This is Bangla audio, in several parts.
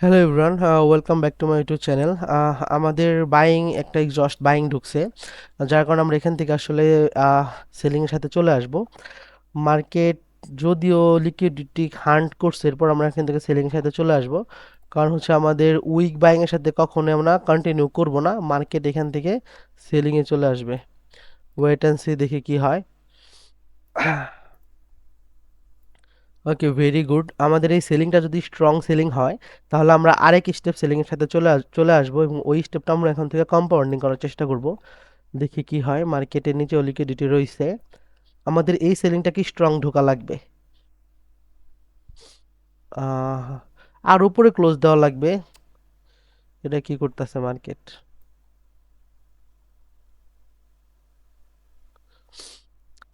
Hello everyone welcome back to my YouTube channel আমাদের বাইং একটা এক্সস্ট বাইং ঢুকছে, যার কারণে আমরা এখান থেকে আসলে সেলিংয়ের সাথে চলে আসব। মার্কেট যদিও লিকুইডিটি হান্ট করছে, এরপর আমরা এখান থেকে সেলিংয়ের সাথে চলে আসব। কারণ হচ্ছে আমাদের উইক বাইংয়ের সাথে কখনোই আমরা কন্টিনিউ করব না মার্কেট এখান থেকে সেলিংয়ে চলে আসবে। ওয়েট অ্যান্ড সি দেখি কি হয়। ওকে ভেরি গুড আমাদের এই সেলিংটা যদি স্ট্রং সেলিং হয়, তাহলে আমরা আরেক স্টেপ সেলিংয়ের সাথে চলে চলে আসব এবং ওই স্টেপটা আমরা এখন থেকে কম্পাউন্ডিং করার চেষ্টা করব। দেখি কি হয় মার্কেটের নিচে লিকুইডিটি রয়েছে। আমাদের এই সেলিংটা কি স্ট্রং ঢোকা লাগবে? আর উপরে ক্লোজ দেওয়া লাগবে। এটা কি করতেছে মার্কেট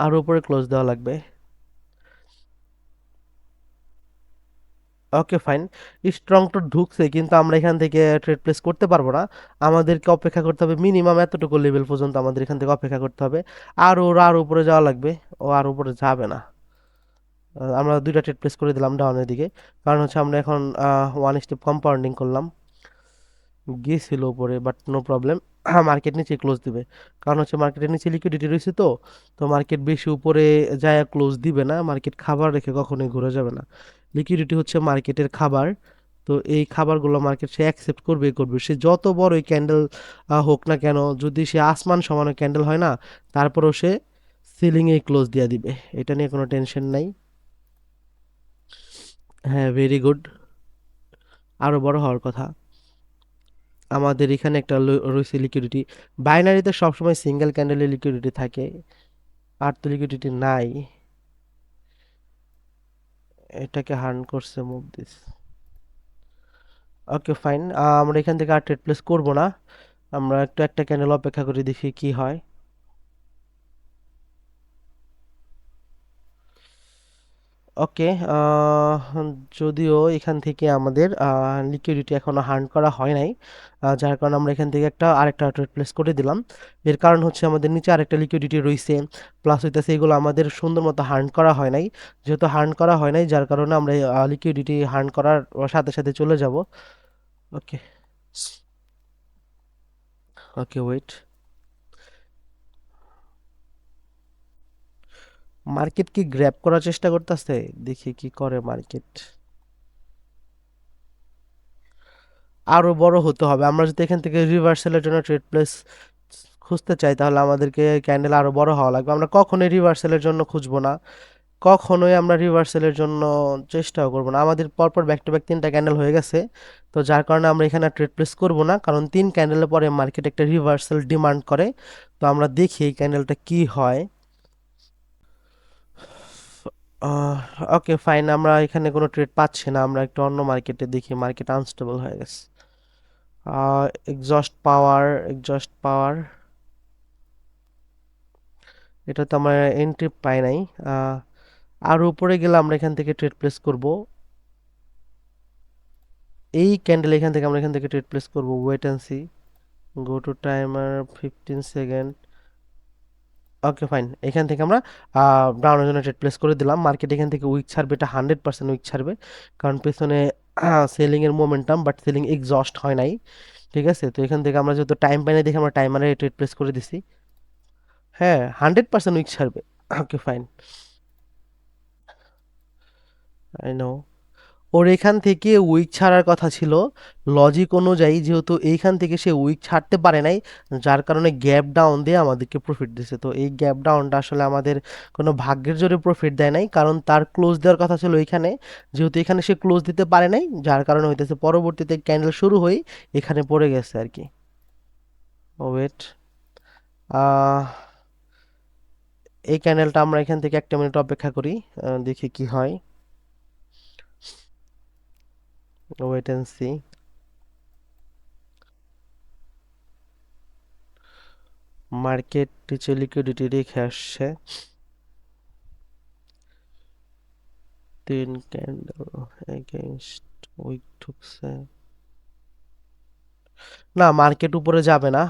আর উপরে ক্লোজ দেওয়া লাগবে। ওকে ফাইন স্ট্রং তো ঢুকছে, কিন্তু আমরা এখান থেকে ট্রেড প্লেস করতে পারব না। আমাদেরকে অপেক্ষা করতে হবে মিনিমাম এতটুকু লেভেল পর্যন্ত আমাদের এখান থেকে অপেক্ষা করতে হবে। আর ওর আর উপরে যাওয়া লাগবে, ও আর উপরে যাবে না। আমরা দুইটা ট্রেড প্লেস করে দিলাম ডাউনের দিকে। কারণ হচ্ছে আমরা এখন ওয়ান স্টেপ কম্পাউন্ডিং করলাম। গিয়েছিল উপরে বাট নো প্রবলেম মার্কেট নিচে ক্লোজ দিবে। কারণ হচ্ছে মার্কেটের নিচে লিকুইডিটি রয়েছে তো তো মার্কেট বেশি উপরে যায় ক্লোজ দিবে না। মার্কেট খাবার রেখে কখনোই ঘুরে যাবে না। লিকুইডিটি হচ্ছে মার্কেটের খাবার। তো এই খাবারগুলো মার্কেট সে অ্যাকসেপ্ট করবে করবে। সে যত বড় ওই ক্যান্ডেল হোক না কেন, যদি সে আসমান সমান ক্যান্ডেল হয় না, তারপরেও সে সিলিংয়ে ক্লোজ দিয়ে দিবে। এটা নিয়ে কোনো টেনশন নাই। হ্যাঁ ভেরি গুড আরও বড় হওয়ার কথা। আমাদের এখানে একটা রয়েছে লিকুইডিটি বাইনারিতে সবসময় সিঙ্গেল ক্যান্ডেলের লিকুইডিটি থাকে। আর তো লিকুইডিটি নাই। এটাকে হার্ন করছে মুভ দিস ওকে, ফাইন। আমরা এখান থেকে আর ট্রেড প্লেস করব না। আমরা একটু একটা ক্যান্ডেল অপেক্ষা করে, দেখি কি হয়। ওকে যদিও এখান থেকে আমাদের লিকুইডিটি এখনও হার্ন করা হয় নাই যার কারণে আমরা এখান থেকে একটা আরেকটা ট্রেড প্লেস করে দিলাম। এর কারণ হচ্ছে আমাদের নিচে আরেকটা লিকুইডিটি রয়েছে প্লাস হইতেছে এগুলো আমাদের সুন্দর মতো হার্ন করা হয় নাই। যেহেতু হার্ন করা হয় নাই, যার কারণে আমরা লিকুইডিটি হার্ন করার সাথে সাথে চলে যাব। ওকে ওকে ওয়েট মার্কেট কি গ্র্যাব করার চেষ্টা করতেছে? দেখি কি করে মার্কেট। আরও বড় হতে হবে। আমরা যদি এখান থেকে রিভার্সালের জন্য ট্রেড প্লেস খুঁজতে চাই, তাহলে আমাদেরকে ক্যান্ডেল আরও বড় হওয়া লাগবে। আমরা কখনোই রিভার্সালের জন্য খুঁজবো না। কখনোই আমরা রিভার্সালের জন্য চেষ্টাও করব না। আমাদের পরপর ব্যাক টু ব্যাক তিনটা ক্যান্ডেল হয়ে গেছে। তো যার কারণে আমরা এখানে ট্রেড প্লেস করব না। কারণ তিন ক্যান্ডেলের পরে মার্কেট একটা রিভার্সাল ডিমান্ড করে। তো আমরা দেখি এই ক্যান্ডেলটা কি হয়। ওকে ফাইন আমরা এখানে কোনো ট্রেড পাচ্ছি না, আমরা একটু অন্য মার্কেটে দেখি মার্কেট আনস্টেবল হয়ে গেছে। এক্সস্ট পাওয়ার এক্সস্ট পাওয়ার এটা তো আমরা এন্ট্রি পাই নাই। আর উপরে গেলে আমরা এখান থেকে ট্রেড প্লেস করব। এই ক্যান্ডেল এখান থেকে আমরা এখান থেকে ট্রেড প্লেস করব wait and see go to timer fifteen second okay fine এখান থেকে আমরা ডাউনের জন্য ট্রেড প্লেস করে দিলাম। মার্কেট এখান থেকে উইক ছাড়বে, এটা হান্ড্রেড পার্সেন্ট উইক ছাড়বে। কারণ পেছনে সেলিং এর মোমেন্টাম বাট সেলিং এক্সস্ট হয় নাই। ঠিক আছে? তো এখান থেকে আমরা যেহেতু টাইম পাই না দেখে আমরা টাইমারে ট্রেড প্লেস করে দিছি। হ্যাঁ হান্ড্রেড পার্সেন্ট উইক ছাড়বে। ওকে ফাইন আই নো ওর এখান থেকে উইক ছাড়ার কথা ছিল। লজিক অনুযায়ী যেহেতু এইখান থেকে সে উইক ছাড়তে পারে নাই, যার কারণে গ্যাপ ডাউন দিয়ে আমাদেরকে প্রফিট দিছে। তো এই গ্যাপ ডাউনটা আসলে আমাদের কোনো ভাগ্যের জোরে প্রফিট দেয় নাই, কারণ তার ক্লোজ দেওয়ার কথা ছিল এইখানে যেহেতু এখানে সে ক্লোজ দিতে পারে নাই, যার কারণে হইতেছে পরবর্তীতে ক্যান্ডেল শুরু হয়ে এখানে পড়ে গেছে আর কি। ওয়েট এই ক্যান্ডেলটা আমরা এখান থেকে একটা মিনিট অপেক্ষা করি দেখি কি হয়। ওয়েট অ্যান্ড সি মার্কেট নিচে লিকুইডিটি রেখে আসছে। তিন ক্যান্ডেল এগেইনস্ট উইক ঢুকছে। না মার্কেট উপরে যাবে না।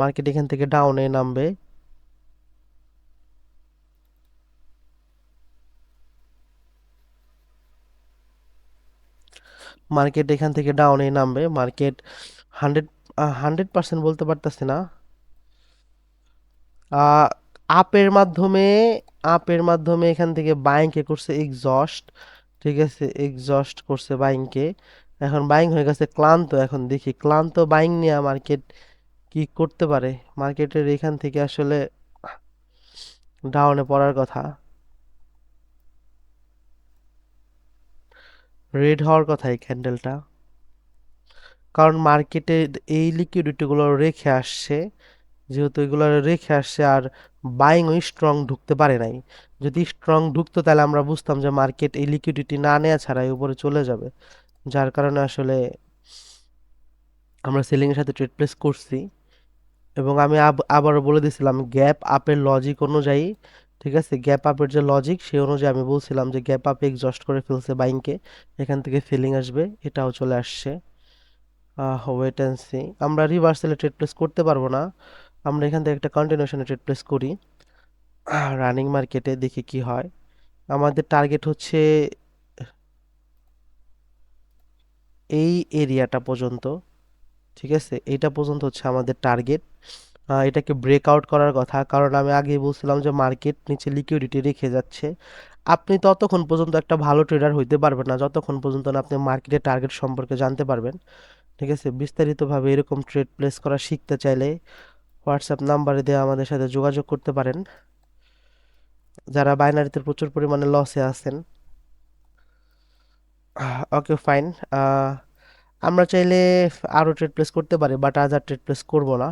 মার্কেট এখান থেকে ডাউনে নামবে। মার্কেট এখান থেকে ডাউনে নামবে মার্কেট হান্ড্রেড হান্ড্রেড পার্সেন্ট বলতে পারতেছি না। আপের মাধ্যমে আপের মাধ্যমে এখান থেকে বাইংকে করছে এক্সস্ট ঠিক আছে? এক্সস্ট করছে বাইংকে এখন বাইং হয়ে গেছে ক্লান্ত এখন, দেখি ক্লান্ত বাইং নিয়ে মার্কেট কি করতে পারে? মার্কেটের এখান থেকে আসলে ডাউনে পড়ার কথা। রেড হওয়ার কথা এই ক্যান্ডেলটা কারণ মার্কেটে এই লিকুইডিটিগুলো রেখে আসছে, যেহেতু এগুলো রেখে আসছে আর বাইং ওই স্ট্রং ঢুকতে পারে নাই। যদি স্ট্রং ঢুকতো তাহলে আমরা বুঝতাম যে মার্কেট এই লিকুইডিটি না নেওয়া ছাড়াই উপরে চলে যাবে। যার কারণে আসলে আমরা সেলিংয়ের সাথে ট্রেড প্লেস করছি। এবং আমি আব- আবারও বলে দিয়েছিলাম গ্যাপ আপের লজিক অনুযায়ী ঠিক আছে? গ্যাপ আপের যে লজিক সেই অনুযায়ী আমি বলছিলাম যে গ্যাপ আপে এক্সস্ট করে ফেলছে বাইংকে এখান থেকে ফিলিং আসবে, এটাও চলে আসছে। ওয়েট অ্যান্ড সি আমরা রিভার্সালে ট্রেড প্লেস করতে পারব না। আমরা এখান থেকে একটা কন্টিনিউশনে ট্রেড প্লেস করি। রানিং মার্কেটে দেখি কি হয়। আমাদের টার্গেট হচ্ছে এই এরিয়াটা পর্যন্ত, ঠিক আছে? এইটা পর্যন্ত হচ্ছে আমাদের টার্গেট এটাকে ব্রেকআউট করার কথা। কারণ আমি আগেই বলছিলাম যে মার্কেট নিচে লিকুইডিটি রেখে যাচ্ছে। আপনি ততক্ষণ পর্যন্ত একটা ভালো ট্রেডার হইতে পারবেন না। যতক্ষণ পর্যন্ত না আপনি মার্কেটের টার্গেট সম্পর্কে জানতে পারবেন। ঠিক আছে? বিস্তারিতভাবে এরকম ট্রেড প্লেস করা শিখতে চাইলে হোয়াটসঅ্যাপ নাম্বারে দেওয়া আমাদের সাথে যোগাযোগ করতে পারেন। যারা বাইনারিতে প্রচুর পরিমাণে লসে আছেন। ওকে ফাইন আমরা চাইলে আরও ট্রেড প্লেস করতে পারি বাট আজ আর ট্রেড প্লেস করব না।